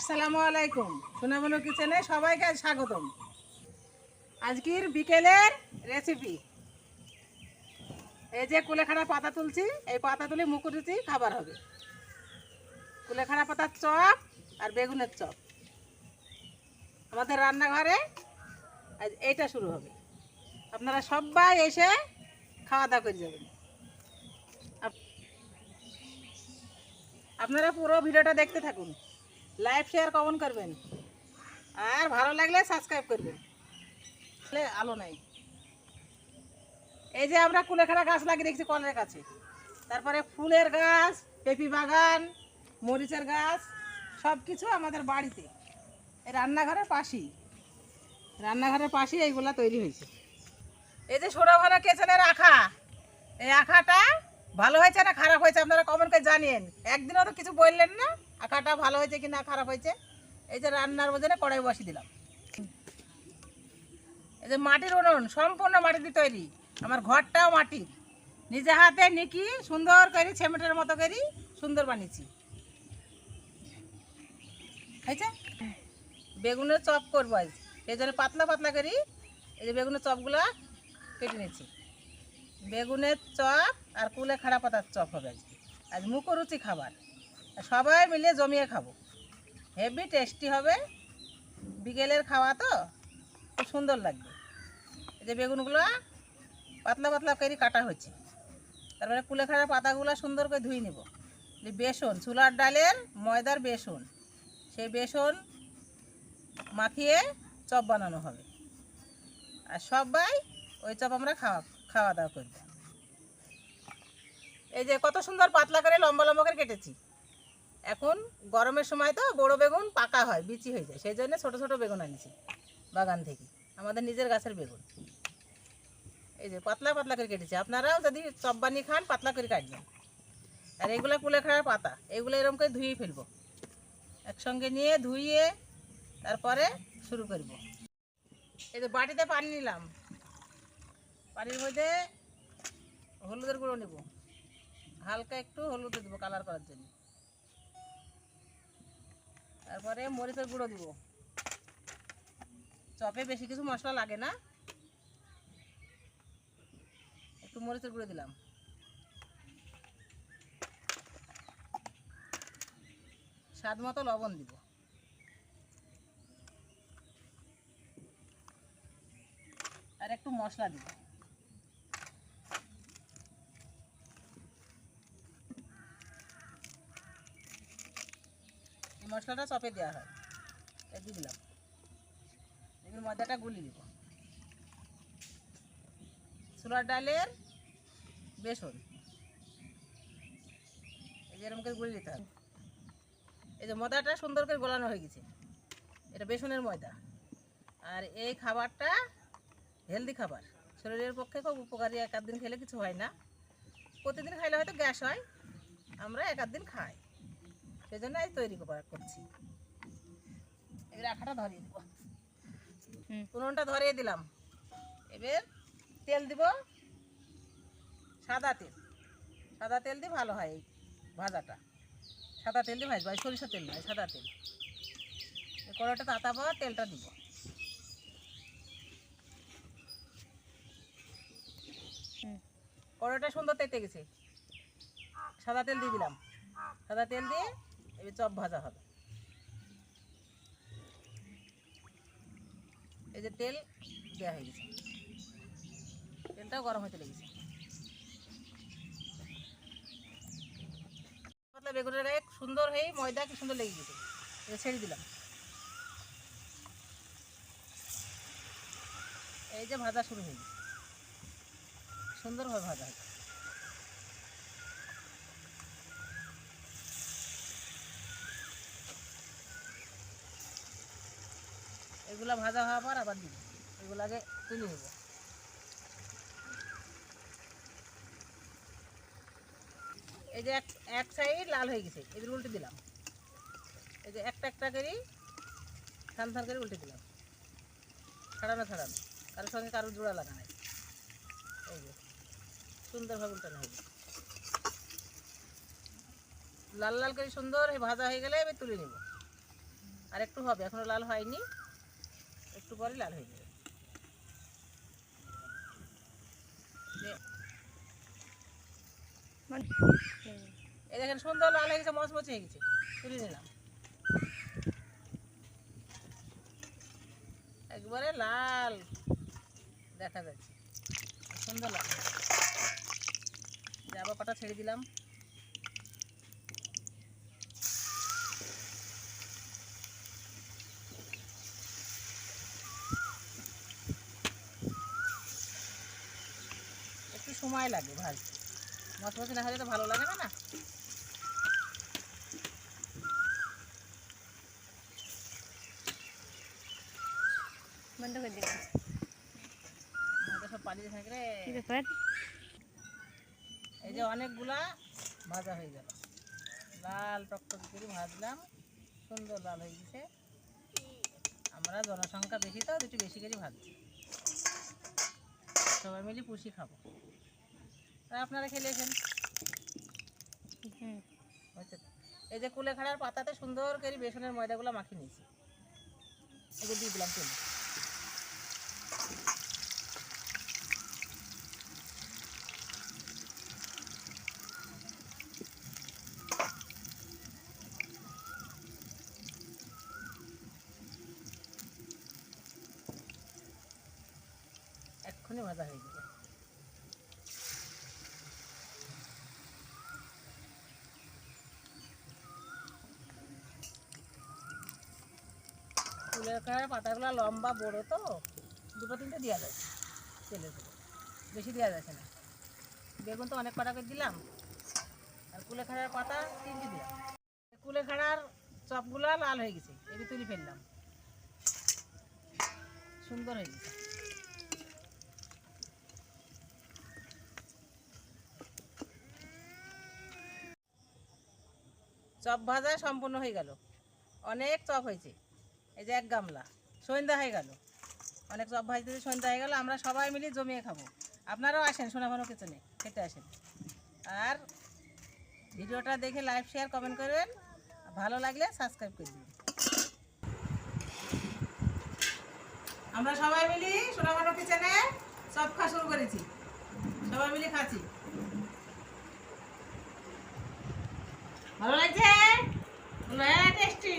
আসসালামু আলাইকুম। সোনামনু কিচেনে সবাইকে স্বাগতম। আজকের বিকেলের রেসিপি এই যে কুলেখাড়া পাতা তুলছি, এই পাতা তুলে মুকুরুচি খাবার হবে। কুলেখাড়া পাতার চপ আর বেগুনের চপ। আমাদের রান্নাঘরে আজ এইটা শুরু হবে। আপনারা সবাই এসে খাওয়া দাওয়া করে যাবেন। আপ- আপনারা পুরো ভিডিওটা দেখতে থাকুন। লাইক শেয়ার কমন করবেন। আর ভালো লাগলে সাবস্ক্রাইব করবেন। আলো নাই। এই যে আমরা কুলেখাড়া গাছ লাগিয়ে দেখছি কলের কাছে। তারপরে ফুলের গাছ, পেঁপি বাগান, মরিচের গাছ সব কিছু আমাদের বাড়িতে। রান্নাঘরের পাশেই। রান্নাঘরের পাশেই এইগুলা তৈরি হয়েছে। এই যে সোনা সোনাভানা কেচেনের আখা। এই আখাটা ভালো হয়েছে না খারাপ হয়েছে? আপনারা কমেন্ট করে জানিয়েন। একদিনও তো কিছু বললেন না। আখাটা ভালো হয়েছে কি না খারাপ হয়েছে, এই যে রান্নার বোঝে কড়াই বসিয়ে দিলাম। এই যে মাটির উনুন, সম্পূর্ণ মাটি দিয়ে তৈরি। আমার ঘরটাও মাটির। নিজে হাতে নিকি, সুন্দর করি ছেমেটের মতো করি সুন্দর বানিয়েছি। হয়েছে বেগুনের চপ করব আজ। এই জন্য পাতলা পাতলা করি। এই যে বেগুনের চপগুলা কেটে নিয়েছি। বেগুনের চপ আর কুলে খাড়া পাতার চপ হবে আজকে। আজ মুখরুচি খাবার। সবাই মিলে জমিয়ে খাব। হেভি টেস্টি হবে। বিকেলের খাওয়া তো, খুব সুন্দর লাগবে। এই যে বেগুনগুলো, পাতলা পাতলা করে কাটা হচ্ছে তারপরে কুলেখাড়ার পাতাগুলো সুন্দর করে ধুয়ে নেব। বেসন চুলার ডালের ময়দার বেসন, সেই বেসন মাখিয়ে চপ বানানো হবে। আর সবাই ওই চপ আমরা খাওয়া খাওয়া দাওয়া করব এই যে কত সুন্দর পাতলা করে লম্বা লম্বা করে কেটেছি। এখন গরমের সময় তো বড় বেগুন পাকা হয়, বিচি হয়ে যায়। সেই জন্য ছোটো ছোটো বেগুন আনিছি বাগান থেকে। আমাদের নিজের গাছের বেগুন। এই যে পাতলা পাতলা করে কেটেছি। আপনারাও যদি চপ বানিয়ে খান, পাতলা করে কাটবেন। আর এগুলো কুলেখাড়ার পাতা, এগুলো এরকম করে ধুয়ে ফেলব। একসঙ্গে নিয়ে ধুইয়ে তারপরে শুরু করব। এই যে বাটিতে পানি নিলাম। পানির মধ্যে হলুদের গুঁড়ো নেব। হালকা একটু হলুদ দেবো কালার করার জন্য। তারপরে মরিচের গুঁড়ো দিব। চপে বেশি কিছু মশলা লাগে না। একটু মরিচের গুঁড়ো দিলাম। স্বাদ মতো লবণ দিব। আর একটু মশলা দিব। মশলাটা চপে দেওয়া হয়। দিয়ে দিলাম। এগুলো ময়দাটা গুলি দিব ছোলার ডালের বেসন। এই যে করে গুলি দিতে হবে। এই যে ময়দাটা সুন্দর করে গোলানো হয়ে গেছে। এটা বেসনের ময়দা। আর এই খাবারটা হেলদি খাবার। শরীরের পক্ষে খুব উপকারী। এক দিন খেলে কিছু হয় না। প্রতিদিন খাইলে হয়তো গ্যাস হয়। আমরা এক দিন খাই। সেই জন্য তৈরি করা করছি। এবার আখাটা ধরিয়ে দিব। উনুনটা ধরিয়ে দিলাম। এবার তেল দিব সাদা তেল। সাদা তেল দিয়ে ভালো হয় এই ভাজাটা। সাদা তেল দিয়ে ভাজবো সরিষা তেল নয় সাদা তেল। কড়াটা তাতা পাওয়া তেলটা দিব। কড়াটা সুন্দর তেতে গেছে। সাদা তেল দিয়ে দিলাম। সাদা তেল দিয়ে এবার চপ ভাজা হবে। এই যে তেল দেওয়া হয়ে গেছে। তেলটাও গরম হতে লেগেছে। পাতলা বেগুনের গায়ে সুন্দর হয়ে ময়দা কি সুন্দর লেগে গেছে। এবার ছেড়ে দিলাম। এই যে ভাজা শুরু হয়ে গেছে। সুন্দরভাবে ভাজা হয় এগুলা ভাজা হওয়ার পর আবার দিব। এগুলো আগে তুলে নেব। এই যে এক সাইড লাল হয়ে গেছে এগুলো উল্টে দিলাম। এই যে একটা একটা করে থান থান করে উল্টে দিলাম। ছাড়ানো ছাড়ানো কারোর সঙ্গে কারোর জোড়া লাগা নাই। এই যে, সুন্দরভাবে উল্টানো হবে লাল লাল করে সুন্দর ভাজা হয়ে গেলে আমি তুলে নেব। আর একটু হবে, এখনও লাল হয়নি। একটু পরে লাল হয়ে যাবে। মানে এই দেখেন সুন্দর লাল হয়ে গেছে মচমচে হয়ে গেছে। তুলে নিলাম। একবারে লাল দেখা যাচ্ছে। সুন্দর লাল আবার কটা ছেড়ে দিলাম একটু সময় লাগে ভাজতে মচমচে না হলে তো ভালো লাগে না? না বন্ধ করে দিলাম। আমাদের সব পালিয়ে থাকে রে। কি ব্যাপার? এই যে অনেকগুলা ভাজা হয়ে গেল। লাল টকটক করে ভাজলাম। সুন্দর লাল হয়ে গেছে। আমরা জনসংখ্যা বেশি তো দুটো বেশি করে ভাজছি। সবাই মিলে পুষি খাব। আপনারা খেলেছেন হুম। এই যে কুলেখাড়ার পাতাতে সুন্দর করে বেসনের ময়দাগুলো মাখিয়ে নিয়েছি। এগুলো দিয়ে দিলাম তেল। এক্ষুনি ভাজা হয়ে যাবে ফুলের খাড়ার পাতাগুলো লম্বা, বড় তো, দুটো তিনটে দেওয়া যায় উপরে। বেশি দেওয়া যাচ্ছে না। বেগুন তো অনেক কটা করে দিলাম। আর কুলেখাড়ার পাতা তিনটে দিলাম কুলেখাড়ার চপগুলো লাল হয়ে গেছে, এবার তুলে ফেললাম। সুন্দর হয়ে গেছে। চপ ভাজা সম্পূর্ণ হয়ে গেল। অনেক চপ হয়েছে। এই যে এক গামলা। সন্ধ্যা হয়ে গেল। অনেক চপ ভাজতে সন্ধ্যা হয়ে গেল, আমরা সবাই মিলে জমিয়ে খাব। আপনারাও আসেন সোনাভানো কিচেনে, খেতে আসেন। আর ভিডিওটা দেখে লাইভ শেয়ার কমেন্ট করবেন। ভালো লাগলে সাবস্ক্রাইব করে দিন আমরা সবাই মিলে সোনাভানো কিচেনে সব খাওয়া শুরু করেছি। সবাই মিলে খাচ্ছি। ভালো লাগছে? টেস্টি